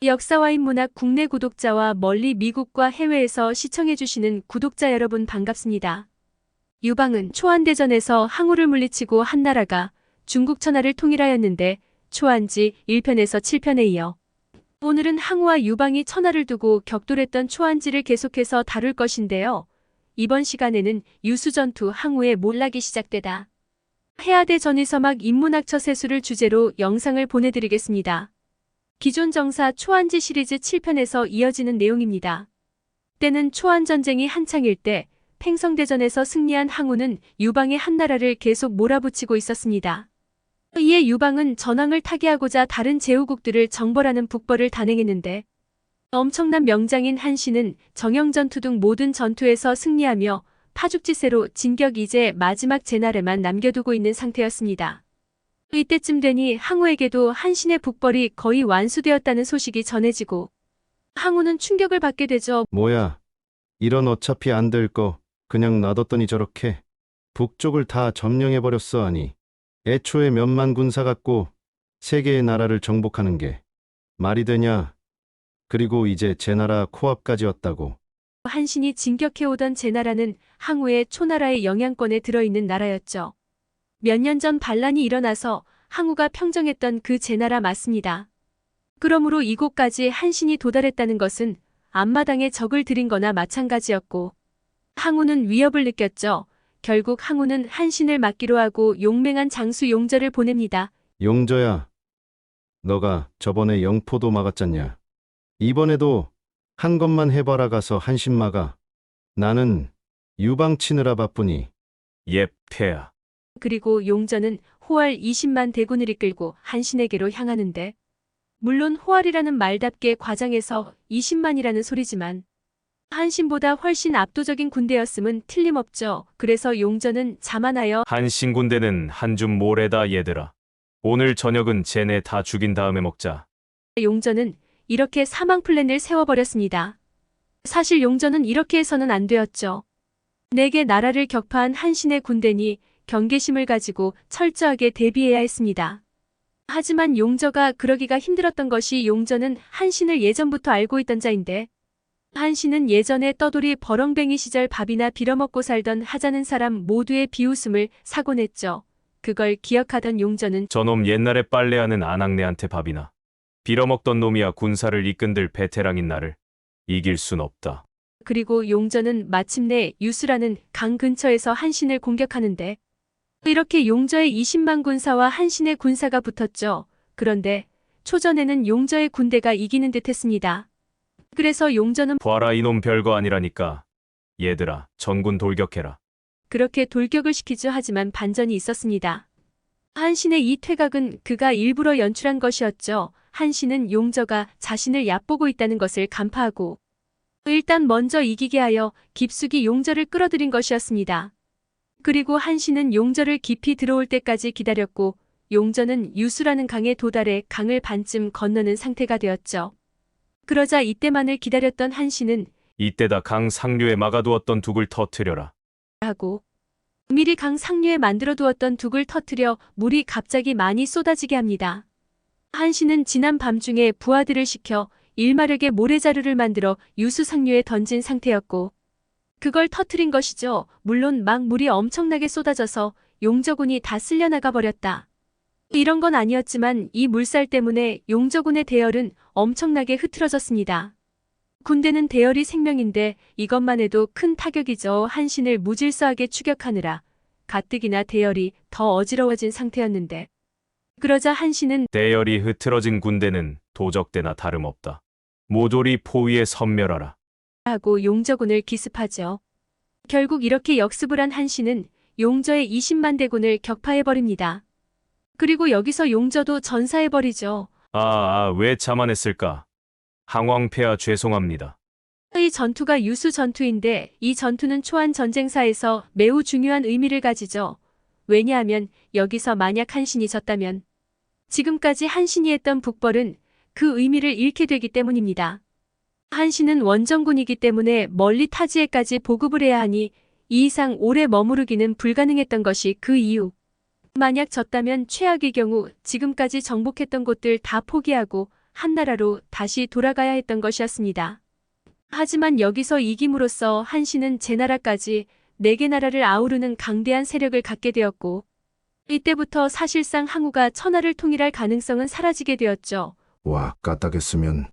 역사와 인문학 국내 구독자와 멀리 미국과 해외에서 시청해주시는 구독자 여러분 반갑습니다. 유방은 초안대전에서 항우를 물리치고 한나라가 중국 천하를 통일하였는데 초안지 1편에서 7편에 이어 오늘은 항우와 유방이 천하를 두고 격돌했던 초안지를 계속해서 다룰 것인데요. 이번 시간에는 유수전투 항우의 몰락이 시작되다. 해아대 전위서막 인문학처 세수를 주제로 영상을 보내드리겠습니다. 기존 정사 초안지 시리즈 7편에서 이어지는 내용입니다. 때는 초안 전쟁이 한창일 때 팽성대전에서 승리한 항우는 유방의 한나라를 계속 몰아붙이고 있었습니다. 이에 유방은 전황을 타개하고자 다른 제후국들을 정벌하는 북벌을 단행했는데 엄청난 명장인 한신은 정영전투 등 모든 전투에서 승리하며 파죽지세로 진격 이제 마지막 제날에만 남겨두고 있는 상태였습니다. 이때쯤 되니 항우에게도 한신의 북벌이 거의 완수되었다는 소식이 전해지고 항우는 충격을 받게 되죠. 뭐야? 이런 어차피 안 될 거 그냥 놔뒀더니 저렇게 북쪽을 다 점령해버렸어 하니 애초에 몇만 군사 갖고 세 개의 나라를 정복하는 게 말이 되냐? 그리고 이제 제 나라 코앞까지 왔다고. 한신이 진격해오던 제나라는 항우의 초나라의 영향권에 들어있는 나라였죠. 몇 년 전 반란이 일어나서 항우가 평정했던 그 제나라 맞습니다. 그러므로 이곳까지 한신이 도달했다는 것은 앞마당에 적을 들인 거나 마찬가지였고 항우는 위협을 느꼈죠. 결국 항우는 한신을 막기로 하고 용맹한 장수 용절을 보냅니다. 용저야, 너가 저번에 영포도 막았잖냐? 이번에도 한 것만 해봐라 가서 한신 막아. 나는 유방 치느라 바쁘니 예, 폐하. 그리고 용전은 호알 20만 대군을 이끌고 한신에게로 향하는데 물론 호알이라는 말답게 과장해서 20만이라는 소리지만 한신보다 훨씬 압도적인 군대였음은 틀림없죠. 그래서 용전은 자만하여 한신 군대는 한 줌 모래다 얘들아. 오늘 저녁은 쟤네 다 죽인 다음에 먹자. 용전은 이렇게 사망 플랜을 세워버렸습니다. 사실 용전은 이렇게 해서는 안 되었죠. 내게 나라를 격파한 한신의 군대니 경계심을 가지고 철저하게 대비해야 했습니다. 하지만 용저가 그러기가 힘들었던 것이 용저는 한신을 예전부터 알고 있던 자인데 한신은 예전에 떠돌이 버렁뱅이 시절 밥이나 빌어먹고 살던 하자는 사람 모두의 비웃음을 사고 냈죠. 그걸 기억하던 용저는 저놈 옛날에 빨래하는 아낙네한테 밥이나 빌어먹던 놈이야 군사를 이끈들 베테랑인 나를 이길 순 없다. 그리고 용저는 마침내 유수라는 강 근처에서 한신을 공격하는데 이렇게 용저의 20만 군사와 한신의 군사가 붙었죠. 그런데 초전에는 용저의 군대가 이기는 듯 했습니다. 그래서 용저는 봐라 이놈 별거 아니라니까. 얘들아, 전군 돌격해라. 그렇게 돌격을 시키죠. 하지만 반전이 있었습니다. 한신의 이 퇴각은 그가 일부러 연출한 것이었죠. 한신은 용저가 자신을 얕보고 있다는 것을 간파하고 일단 먼저 이기게 하여 깊숙이 용저를 끌어들인 것이었습니다. 그리고 한신은 용저를 깊이 들어올 때까지 기다렸고 용저는 유수라는 강에 도달해 강을 반쯤 건너는 상태가 되었죠. 그러자 이때만을 기다렸던 한신은 이때다 강 상류에 막아두었던 둑을 터트려라. 하고 미리 강 상류에 만들어 두었던 둑을 터트려 물이 갑자기 많이 쏟아지게 합니다. 한신은 지난 밤중에 부하들을 시켜 일마력의 모래자루를 만들어 유수 상류에 던진 상태였고 그걸 터트린 것이죠. 물론 막 물이 엄청나게 쏟아져서 용저군이 다 쓸려나가 버렸다. 이런 건 아니었지만 이 물살 때문에 용저군의 대열은 엄청나게 흐트러졌습니다. 군대는 대열이 생명인데 이것만 해도 큰 타격이죠. 한신을 무질서하게 추격하느라 가뜩이나 대열이 더 어지러워진 상태였는데 그러자 한신은 대열이 흐트러진 군대는 도적대나 다름없다. 모조리 포위에 섬멸하라. 하고 용저군을 기습하죠. 결국 이렇게 역습을 한 한신은 용저의 20만 대군을 격파해버립니다. 그리고 여기서 용저도 전사해버리죠. 아, 아, 왜 자만했을까? 항왕폐하 죄송합니다. 이 전투가 유수 전투인데 이 전투는 초안 전쟁사에서 매우 중요한 의미를 가지죠. 왜냐하면 여기서 만약 한신이 졌다면 지금까지 한신이 했던 북벌은 그 의미를 잃게 되기 때문입니다. 한신은 원정군이기 때문에 멀리 타지에까지 보급을 해야 하니 이 이상 오래 머무르기는 불가능했던 것이 그 이유. 만약 졌다면 최악의 경우 지금까지 정복했던 곳들 다 포기하고 한나라로 다시 돌아가야 했던 것이었습니다. 하지만 여기서 이김으로써 한신은 제 나라까지 네 개 나라를 아우르는 강대한 세력을 갖게 되었고 이때부터 사실상 항우가 천하를 통일할 가능성은 사라지게 되었죠. 와, 까딱했으면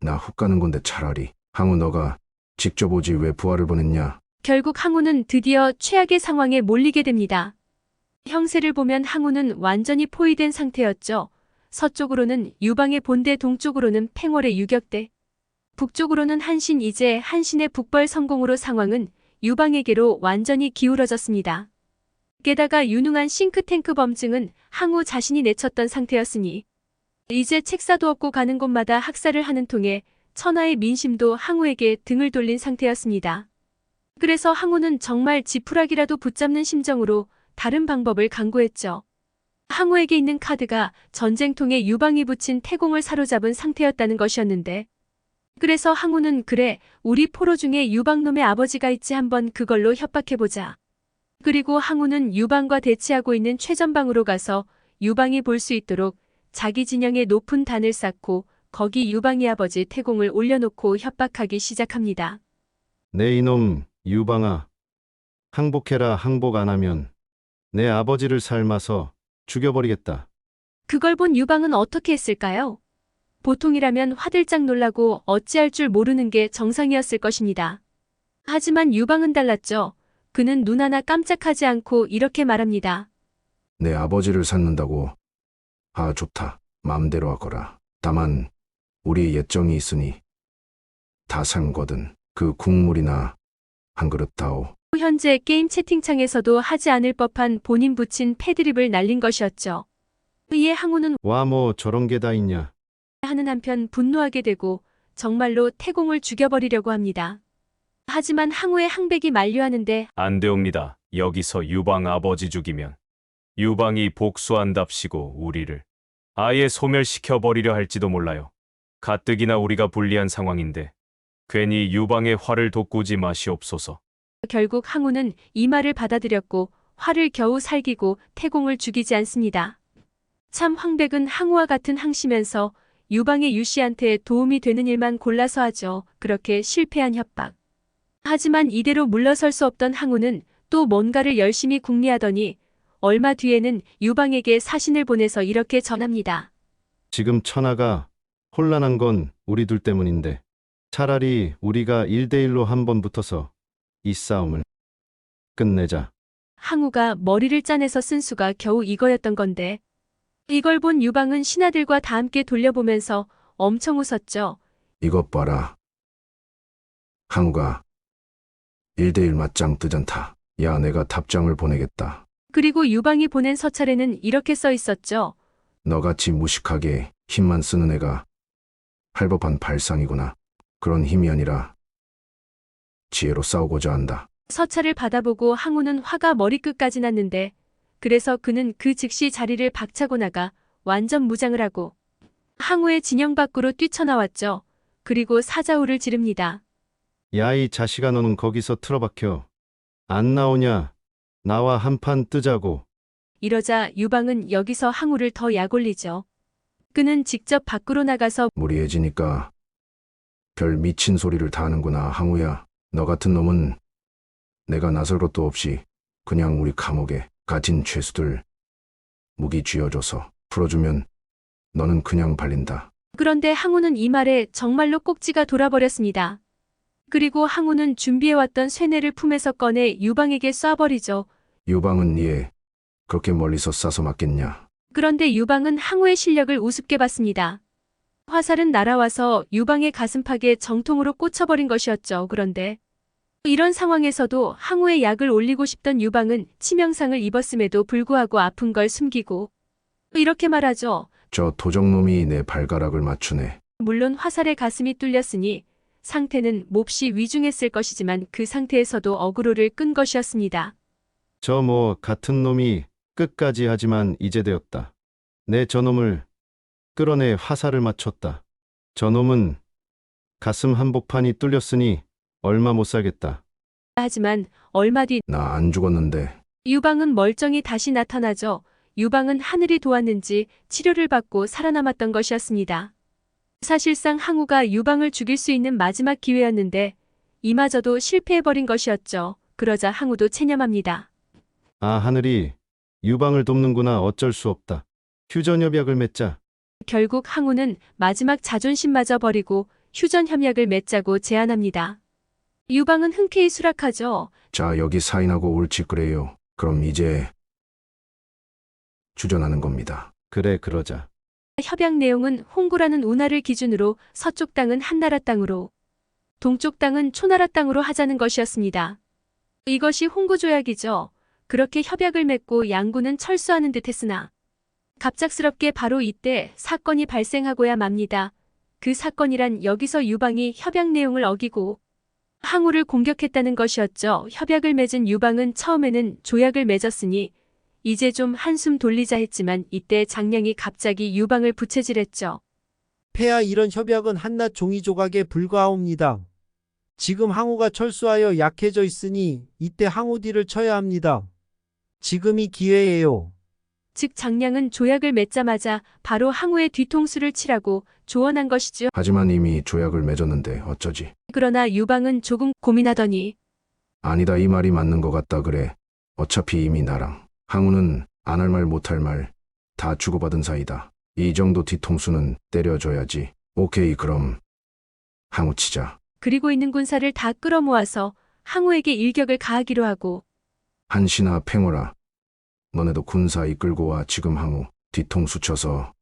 나 훅 가는 건데 차라리 항우 너가 직접 오지 왜 부하를 보냈냐? 결국 항우는 드디어 최악의 상황에 몰리게 됩니다. 형세를 보면 항우는 완전히 포위된 상태였죠. 서쪽으로는 유방의 본대 동쪽으로는 팽월의 유격대. 북쪽으로는 한신 이제 한신의 북벌 성공으로 상황은 유방에게로 완전히 기울어졌습니다. 게다가 유능한 싱크탱크 범증은 항우 자신이 내쳤던 상태였으니 이제 책사도 없고 가는 곳마다 학살을 하는 통에 천하의 민심도 항우에게 등을 돌린 상태였습니다. 그래서 항우는 정말 지푸라기라도 붙잡는 심정으로 다른 방법을 강구했죠. 항우에게 있는 카드가 전쟁통에 유방이 붙인 태공을 사로잡은 상태였다는 것이었는데 그래서 항우는 그래 우리 포로 중에 유방놈의 아버지가 있지 한번 그걸로 협박해보자. 그리고 항우는 유방과 대치하고 있는 최전방으로 가서 유방이 볼 수 있도록 자기 진영에 높은 단을 쌓고 거기 유방이 아버지 태공을 올려놓고 협박하기 시작합니다. 내 이놈 유방아 항복해라 항복 안 하면 내 아버지를 삶아서 죽여버리겠다. 그걸 본 유방은 어떻게 했을까요? 보통이라면 화들짝 놀라고 어찌할 줄 모르는 게 정상이었을 것입니다. 하지만 유방은 달랐죠. 그는 눈 하나 깜짝하지 않고 이렇게 말합니다. 내 아버지를 찾는다고. 아, 좋다. 마음대로 하거라. 다만 우리 예정이 있으니 다 산거든. 그 국물이나 한 그릇 다오. 현재 게임 채팅창에서도 하지 않을 법한 본인 붙인 패드립을 날린 것이었죠. 이에 항우는 와 뭐 저런 게 다 있냐. 하는 한편 분노하게 되고 정말로 태공을 죽여버리려고 합니다. 하지만 항우의 항백이 만류하는데 안 되옵니다. 여기서 유방 아버지 죽이면 유방이 복수한답시고 우리를 아예 소멸시켜 버리려 할지도 몰라요. 가뜩이나 우리가 불리한 상황인데 괜히 유방의 화를 돋구지 마시옵소서. 결국 항우는 이 말을 받아들였고 화를 겨우 살기고 태공을 죽이지 않습니다. 참 황백은 항우와 같은 항시면서 유방의 유씨한테 도움이 되는 일만 골라서 하죠. 그렇게 실패한 협박. 하지만 이대로 물러설 수 없던 항우는 또 뭔가를 열심히 궁리하더니 얼마 뒤에는 유방에게 사신을 보내서 이렇게 전합니다. 지금 천하가 혼란한 건 우리 둘 때문인데 차라리 우리가 1대1로 한번 붙어서 이 싸움을 끝내자. 항우가 머리를 짜내서 쓴 수가 겨우 이거였던 건데 이걸 본 유방은 신하들과 다 함께 돌려보면서 엄청 웃었죠. 이것 봐라. 항우가 1대1 맞짱 뜨잖다. 야, 내가 답장을 보내겠다. 그리고 유방이 보낸 서찰에는 이렇게 써 있었죠. 너같이 무식하게 힘만 쓰는 애가 할 법한 발상이구나. 그런 힘이 아니라 지혜로 싸우고자 한다. 서찰을 받아보고 항우는 화가 머리끝까지 났는데 그래서 그는 그 즉시 자리를 박차고 나가 완전 무장을 하고 항우의 진영 밖으로 뛰쳐나왔죠. 그리고 사자우를 지릅니다. 야 이 자식아 너는 거기서 틀어박혀. 안 나오냐. 나와 한판 뜨자고. 이러자 유방은 여기서 항우를 더 약올리죠. 그는 직접 밖으로 나가서 무리해지니까 별 미친 소리를 다 하는구나, 항우야. 너 같은 놈은 내가 나설 것도 없이 그냥 우리 감옥에 갇힌 죄수들 무기 쥐어줘서 풀어주면 너는 그냥 발린다. 그런데 항우는 이 말에 정말로 꼭지가 돌아버렸습니다. 그리고 항우는 준비해왔던 쇠뇌를 품에서 꺼내 유방에게 쏴버리죠. 유방은 얘 그렇게 멀리서 쏴서 맞겠냐? 그런데 유방은 항우의 실력을 우습게 봤습니다. 화살은 날아와서 유방의 가슴팍에 정통으로 꽂혀버린 것이었죠. 그런데 이런 상황에서도 항우의 약을 올리고 싶던 유방은 치명상을 입었음에도 불구하고 아픈 걸 숨기고 이렇게 말하죠. 저 도적놈이 내 발가락을 맞추네. 물론 화살에 가슴이 뚫렸으니 상태는 몹시 위중했을 것이지만 그 상태에서도 어그로를 끈 것이었습니다. 저 뭐 같은 놈이 끝까지 하지만 이제 되었다. 내 저놈을 끌어내 화살을 맞췄다. 저놈은 가슴 한복판이 뚫렸으니 얼마 못 살겠다. 하지만 얼마 뒤 나 안 죽었는데 유방은 멀쩡히 다시 나타나죠. 유방은 하늘이 도왔는지 치료를 받고 살아남았던 것이었습니다. 사실상 항우가 유방을 죽일 수 있는 마지막 기회였는데 이마저도 실패해버린 것이었죠. 그러자 항우도 체념합니다. 아, 하늘이 유방을 돕는구나. 어쩔 수 없다. 휴전 협약을 맺자. 결국 항우는 마지막 자존심마저 버리고 휴전 협약을 맺자고 제안합니다. 유방은 흔쾌히 수락하죠. 자, 여기 사인하고 옳지 그래요. 그럼 이제 주전하는 겁니다. 그래, 그러자. 협약 내용은 홍구라는 운하를 기준으로 서쪽 땅은 한나라 땅으로, 동쪽 땅은 초나라 땅으로 하자는 것이었습니다. 이것이 홍구 조약이죠. 그렇게 협약을 맺고 양구는 철수하는 듯 했으나, 갑작스럽게 바로 이때 사건이 발생하고야 맙니다. 그 사건이란 여기서 유방이 협약 내용을 어기고 항우를 공격했다는 것이었죠. 협약을 맺은 유방은 처음에는 조약을 맺었으니 이제 좀 한숨 돌리자 했지만 이때 장량이 갑자기 유방을 부채질했죠. 폐하 이런 협약은 한낱 종이 조각에 불과하옵니다. 지금 항우가 철수하여 약해져 있으니 이때 항우 뒤를 쳐야 합니다. 지금이 기회예요. 즉 장량은 조약을 맺자마자 바로 항우의 뒤통수를 치라고 조언한 것이죠. 하지만 이미 조약을 맺었는데 어쩌지? 그러나 유방은 조금 고민하더니 아니다 이 말이 맞는 것 같다 그래. 어차피 이미 나랑 항우는 안 할 말 못할 말 다 주고받은 사이다. 이 정도 뒤통수는 때려줘야지. 오케이 그럼 항우 치자. 그리고 있는 군사를 다 끌어모아서 항우에게 일격을 가하기로 하고 한신아 팽호라. 너네도 군사 이끌고 와 지금 항우 뒤통수 쳐서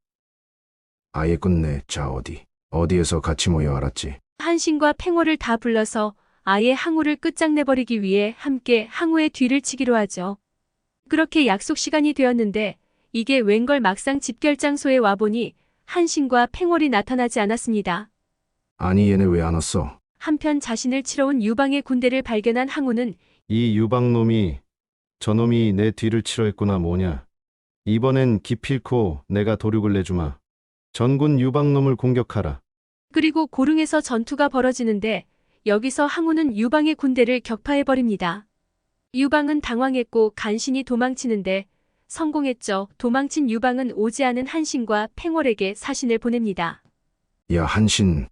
아예 끝내. 자 어디 어디에서 같이 모여 알았지? 한신과 팽호를 다 불러서 아예 항우를 끝장내버리기 위해 함께 항우의 뒤를 치기로 하죠. 그렇게 약속 시간이 되었는데 이게 웬걸 막상 집결 장소에 와보니 한신과 팽월이 나타나지 않았습니다. 아니 얘네 왜 안 왔어? 한편 자신을 치러 온 유방의 군대를 발견한 항우는 이 유방놈이 저놈이 내 뒤를 치러 했구나 뭐냐. 이번엔 기필코 내가 도륙을 내주마. 전군 유방놈을 공격하라. 그리고 고릉에서 전투가 벌어지는데 여기서 항우는 유방의 군대를 격파해버립니다. 유방은 당황했고 간신히 도망치는데 성공했죠. 도망친 유방은 오지 않은 한신과 팽월에게 사신을 보냅니다. 야 한신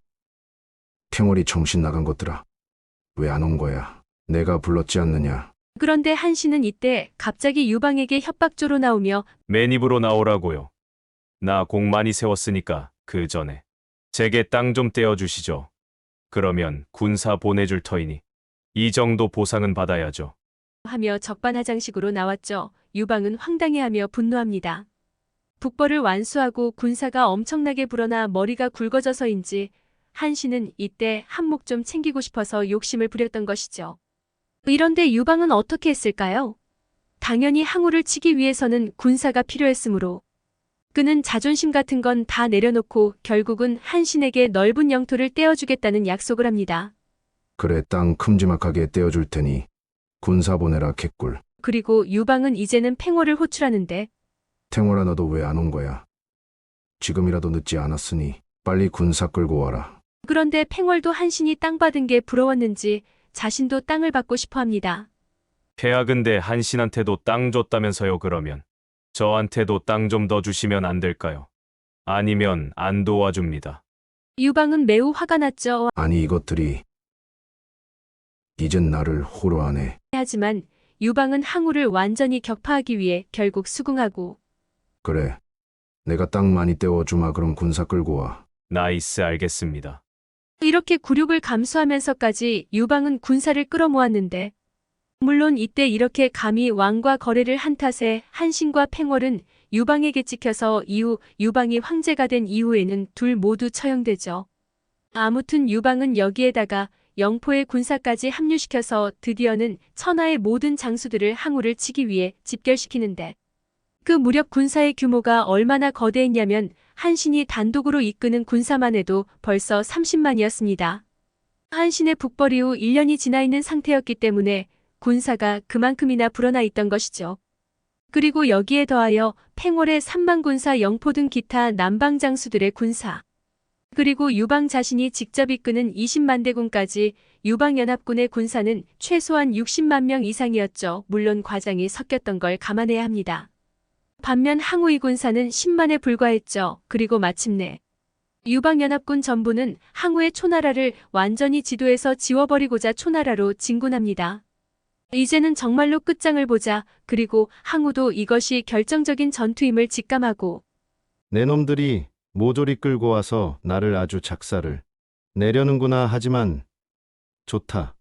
탱월이 정신 나간 것들아 왜 안 온 거야 내가 불렀지 않느냐 그런데 한신은 이때 갑자기 유방에게 협박조로 나오며 맨입으로 나오라고요. 나 공 많이 세웠으니까 그 전에 제게 땅 좀 떼어주시죠. 그러면 군사 보내줄 터이니 이 정도 보상은 받아야죠. 하며 적반하장식으로 나왔죠. 유방은 황당해하며 분노합니다. 북벌을 완수하고 군사가 엄청나게 불어나 머리가 굵어져서인지 한신은 이때 한몫 좀 챙기고 싶어서 욕심을 부렸던 것이죠. 이런데 유방은 어떻게 했을까요? 당연히 항우를 치기 위해서는 군사가 필요했으므로 그는 자존심 같은 건 다 내려놓고 결국은 한신에게 넓은 영토를 떼어주겠다는 약속을 합니다. 그래 땅 큼지막하게 떼어줄 테니 군사 보내라 개꿀 그리고 유방은 이제는 팽호를 호출하는데 탱월아 너도 왜 안 온 거야 지금이라도 늦지 않았으니 빨리 군사 끌고 와라 그런데 팽월도 한신이 땅 받은 게 부러웠는지 자신도 땅을 받고 싶어 합니다. 폐하 근데 한신한테도 땅 줬다면서요 그러면 저한테도 땅 좀 더 주시면 안 될까요? 아니면 안 도와줍니다. 유방은 매우 화가 났죠. 아니 이것들이 이젠 나를 호로 하네 하지만 유방은 항우를 완전히 격파하기 위해 결국 수긍하고 그래 내가 땅 많이 떼어주마 그럼 군사 끌고 와 나이스 알겠습니다. 이렇게 굴욕을 감수하면서까지 유방은 군사를 끌어모았는데 물론 이때 이렇게 감히 왕과 거래를 한 탓에 한신과 팽월은 유방에게 찍혀서 이후 유방이 황제가 된 이후에는 둘 모두 처형되죠. 아무튼 유방은 여기에다가 영포의 군사까지 합류시켜서 드디어는 천하의 모든 장수들을 항우를 치기 위해 집결시키는데 그 무렵 군사의 규모가 얼마나 거대했냐면 한신이 단독으로 이끄는 군사만 해도 벌써 30만이었습니다. 한신의 북벌 이후 1년이 지나 있는 상태였기 때문에 군사가 그만큼이나 불어나 있던 것이죠. 그리고 여기에 더하여 팽월의 3만 군사 영포 등 기타 남방 장수들의 군사, 그리고 유방 자신이 직접 이끄는 20만 대군까지 유방연합군의 군사는 최소한 60만 명 이상이었죠. 물론 과장이 섞였던 걸 감안해야 합니다. 반면 항우이 군사는 10만에 불과했죠. 그리고 마침내 유방연합군 전부는 항우의 초나라를 완전히 지도에서 지워버리고자 초나라로 진군합니다. 이제는 정말로 끝장을 보자. 그리고 항우도 이것이 결정적인 전투임을 직감하고 내 놈들이 모조리 끌고 와서 나를 아주 작사를 내려는구나 하지만 좋다.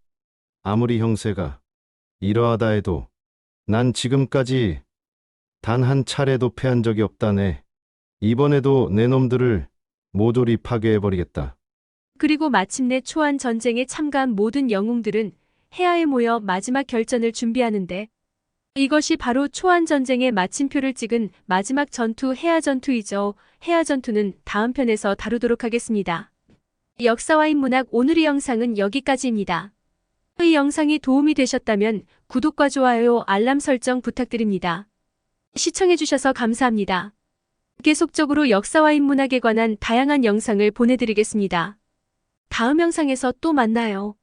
아무리 형세가 이러하다 해도 난 지금까지 단 한 차례도 패한 적이 없다네. 이번에도 내 놈들을 모조리 파괴해버리겠다. 그리고 마침내 초안 전쟁에 참가한 모든 영웅들은 해아에 모여 마지막 결전을 준비하는데 이것이 바로 초안 전쟁의 마침표를 찍은 마지막 전투 해아 전투이죠. 해아 전투는 다음 편에서 다루도록 하겠습니다. 역사와 인문학 오늘의 영상은 여기까지입니다. 이 영상이 도움이 되셨다면 구독과 좋아요, 알람 설정 부탁드립니다. 시청해주셔서 감사합니다. 계속적으로 역사와 인문학에 관한 다양한 영상을 보내드리겠습니다. 다음 영상에서 또 만나요.